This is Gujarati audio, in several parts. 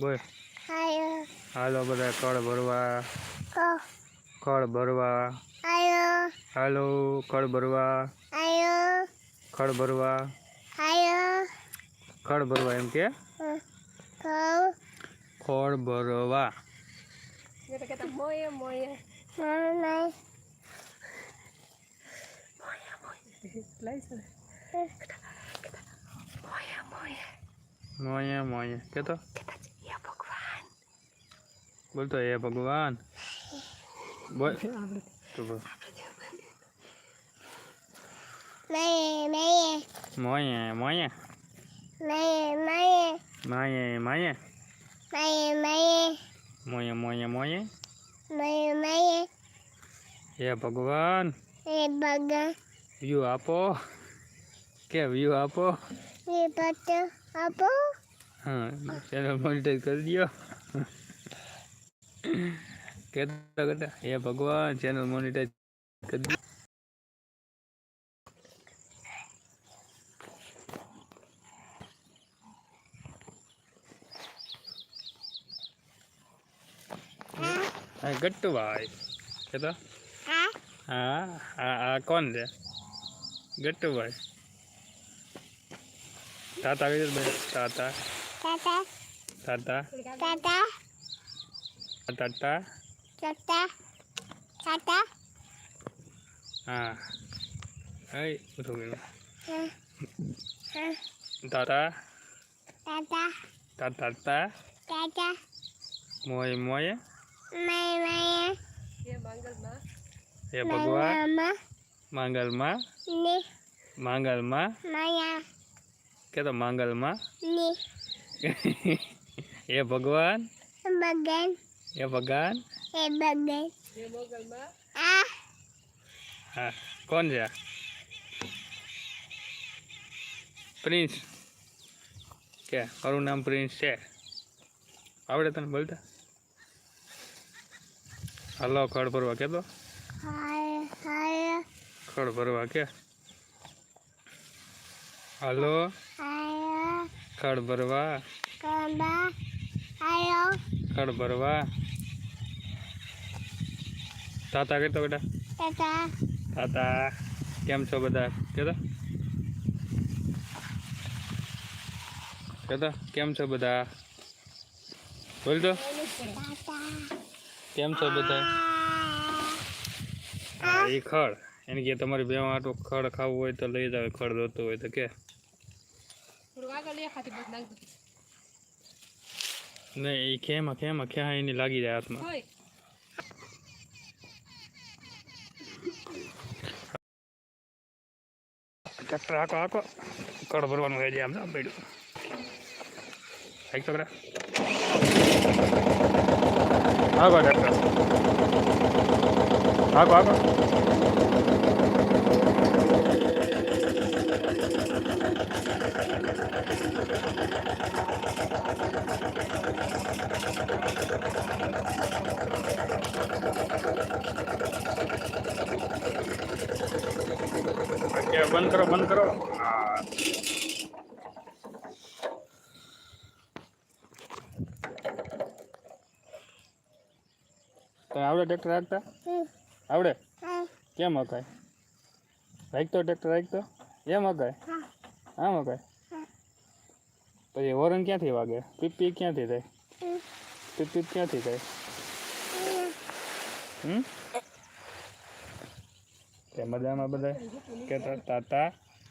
બોલ. હાલો. બધા કળ ભરવા. કળ ભરવા. આયો હાલો કળ ભરવા. આયો ખળ ભરવા. આયો ખળ ભરવા એમ કે? ખળ ભરવા. મોયે મોયે. કે તો બોલતો હે ભગવાન બોલ તો બોલ મેં મેં મોયે મોયે મેં મેં માયે માયે મેં મેં મોયે મોયે મોયે મેં મેં હે ભગવાન એ ભગવાન વ્યૂ આપો કે વ્યૂ આપો એ પટ આપો હા ચેનલ મોનિટર કરી દો કહેતા કેતા હે ભગવાન ચેનલ મોનિટાઈઝ કરી દો. હા ગટ્ટુભાઈ કહેતો હા હા આ કોણ છે? કઈ ભાઈ તાતા તાતા. તાતા. તાતા. તાતા. Tata. Tata. Tata. Ah. Hai, betul betul. Tata. Tata. Tata. Tata. Tata. Moy moy. Moy moy. Ya, ya. Iya, mangal ma. Ya Bhagwan. Mangal ma. Ni. Mangal ma. Maya. Kita mangal ma. Ni. ya Bhagwan. Bhagwan. હે ભગવાન એ બગન આ હા કોણ છે આ? પ્રિન્સ કે મારું નામ પ્રિન્સ છે આવડે તને બોલતા હલો ખડ ભરવા કે તો હાય હાય ખડ ભરવા કે હલો હાય ખડ ભરવા કંબા આયો ખડ ભરવા તાતા કહેતો બેટા? તાતા. તાતા. કેમ છો બધા? કહેતો કહેતો કેમ છો બધા? બોલતો તો. કેમ છો બધા? હા એ ખડ. એને કે તમારી બે આટલું ખડ ખાવું હોય તો લઈ જાવ ખડ દોતો હોય તો કે. નહીં એ ખેમાં ખેમાં ખ્યા એની લાગી જાય હાથમાં. ટ્રેક્ટર આખો આખો કડ ભરવાનું હોય છે આમ તો પડ્યું. આઈ છોકરા આકો ટ્રેક્ટર. આકો આકો અત્યારે બંધ કરો બંધ કરો હા તને આવડે ટ્રેક્ટર રાખતા આવડે હા કેમ હકાય રાખતો ટ્રેક્ટર રાખતો એમ હકાય હા આમ હકાય પછી હોરન ક્યાંથી વાગે પીપી ક્યાંથી થાય પીપ પીપ ક્યાંથી થાય હમ કે મજામાં બધા કે તા- તાતા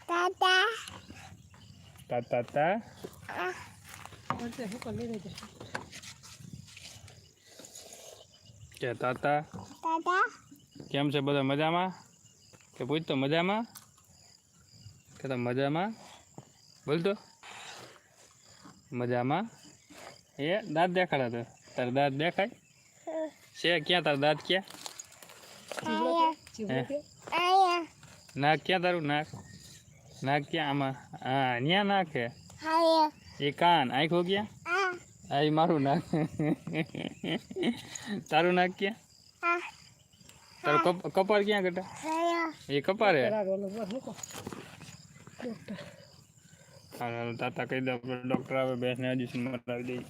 તાતા તાતા તા કે તાતા તાતા કેમ છે બધા મજામાં કે પૂછતો મજામાં કે તો મજામાં બોલતો મજામાં એ દાંત દેખાડા તો તારા દાંત દેખાય છે ક્યાં તારા દાંત ક્યાં આયા હે આયા नाक क्या दारू नाक नाक क्या आमा हाँ निया नाक है हाँ ये कान आई हो गया हाँ आई मारू नाक तारू नाक क्या हाँ तारू कप कपार क्या करता हाँ ये कपार है हाँ ना ताता कहीं डॉक्टर डॉक्टर आवे बैठने आज इसमें मर रही है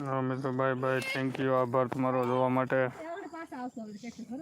हाँ मित्र बाय बाय थैंक यू आप बर्थ मरो दो Amte daha sonra bir tekrar